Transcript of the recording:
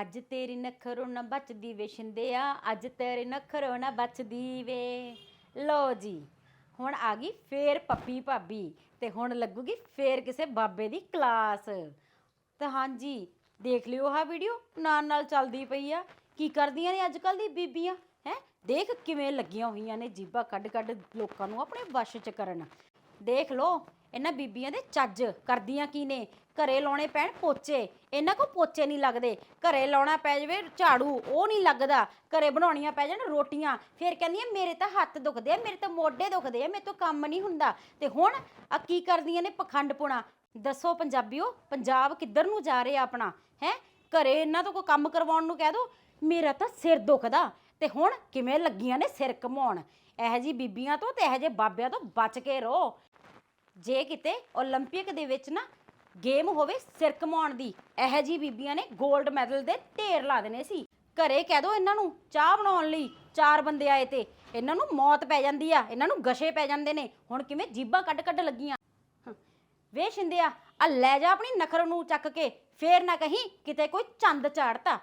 ਅੱਜ ਤੇਰੀ ਨਖਰੋ ਨਾ ਬਚਦੀ ਵੇ ਸ਼ਿੰਦਿਆ, ਅੱਜ ਤੇਰੀ ਨਖਰੋ ਨਾ ਬਚਦੀ ਵੇ। ਲੋ ਜੀ, ਹੁਣ ਆ ਗਈ ਫੇਰ ਪੱਪੀ ਭਾਬੀ ਤੇ ਹੁਣ ਲੱਗੂਗੀ ਫੇਰ ਕਿਸੇ ਬਾਬੇ ਦੀ ਕਲਾਸ। ਤੇ ਹਾਂਜੀ, ਦੇਖ ਲਿਓ ਆਹ ਵੀਡੀਓ, ਨਾਲ ਨਾਲ ਚੱਲਦੀ ਪਈ ਆ। ਕੀ ਕਰਦੀਆਂ ਨੇ ਅੱਜ ਕੱਲ ਦੀ ਬੀਬੀਆਂ? ਹੈ? ਦੇਖ ਕਿਵੇਂ ਲੱਗੀਆਂ ਹੋਈਆਂ ਨੇ ਜੀਬਾਂ ਕੱਢ ਕੱਢ ਲੋਕਾਂ ਨੂੰ ਆਪਣੇ ਵਸ਼ ਚ ਕਰਨ। ਦੇਖ ਲੋ ਇਹਨਾਂ ਬੀਬੀਆਂ ਦੇ ਚੱਜ ਕਰਦੀਆਂ ਕੀ ਨੇ? ਘਰੇ ਲਾਉਣੇ ਪੈਣ ਪੋਚੇ। ਇਹਨਾਂ ਕੋ ਪੋਚੇ ਨਹੀਂ ਲੱਗਦੇ। ਘਰੇ ਲਾਉਣਾ ਪੈ ਜਾਵੇ ਝਾੜੂ, ਉਹ ਨਹੀਂ ਲੱਗਦਾ। ਘਰੇ ਬਣਾਉਣੀਆਂ ਪੈ ਜਾਣ ਰੋਟੀਆਂ। ਫਿਰ ਕਹਿੰਦੀਆਂ, ਮੇਰੇ ਤਾਂ ਹੱਥ ਦੁਖਦੇ ਆ, ਮੇਰੇ ਤਾਂ ਮੋਢੇ ਦੁਖਦੇ ਆ, ਮੇਰੇ ਤੋਂ ਕੰਮ ਨਹੀਂ ਹੁੰਦਾ। ਤੇ ਹੁਣ ਆ ਕੀ ਕਰਦੀਆਂ ਨੇ ਪਖੰਡਪੁਣਾ ਦੱਸੋ ਪੰਜਾਬੀਓ, ਪੰਜਾਬ ਕਿੱਧਰ ਨੂੰ ਜਾ ਰਿਹਾ ਆਪਣਾ? ਹੈ? ਘਰੇ ਇਹਨਾਂ ਤੋਂ ਕੋਈ ਕੰਮ ਕਰਵਾਉਣ ਨੂੰ ਕਹਿ ਦੋ, ਮੇਰਾ ਤਾਂ ਸਿਰ ਦੁਖਦਾ। ਤੇ ਹੁਣ ਕਿਵੇਂ ਲੱਗੀਆਂ ਨੇ ਸਿਰ ਘਮਾਉਣ? ਇਹ ਜੀ ਬੀਬੀਆਂ ਤੋਂ ਤੇ ਇਹ ਜੇ ਬਾਬਿਆਂ ਤੋਂ ਬਚ ਕੇ ਰਹੋ। ਜੇ ਕਿਤੇ 올림픽 ਦੇ ਵਿੱਚ ਨਾ ਗੇਮ ਹੋਵੇ ਸਿਰ ਘਮਾਉਣ ਦੀ, ਇਹ ਜੀ ਬੀਬੀਆਂ ਨੇ 골ਡ ਮੈਡਲ ਦੇ ਢੇਰ ਲਾ ਦੇਣੇ ਸੀ। ਘਰੇ ਕਹਿ ਦੋ ਇਹਨਾਂ ਨੂੰ ਚਾਹ ਬਣਾਉਣ ਲਈ, ਚਾਰ ਬੰਦੇ ਆਏ ਤੇ। ਇਹਨਾਂ ਨੂੰ ਮੌਤ ਪੈ ਜਾਂਦੀ ਆ, ਇਹਨਾਂ ਨੂੰ ਗਸ਼ੇ ਪੈ ਜਾਂਦੇ ਨੇ। ਹੁਣ ਕਿਵੇਂ ਜੀਬਾਂ ਕੱਢ ਕੱਢ ਲੱਗੀਆਂ? ਵੇ ਸ਼ਿੰਦਿਆ ਆ ਲੈ ਜਾ ਆਪਣੀ ਨਖਰ ਨੂੰ ਚੱਕ ਕੇ, ਫੇਰ ਨਾ ਕਹੀਂ ਕਿਤੇ ਕੋਈ ਚੰਦ ਚਾੜਤਾ।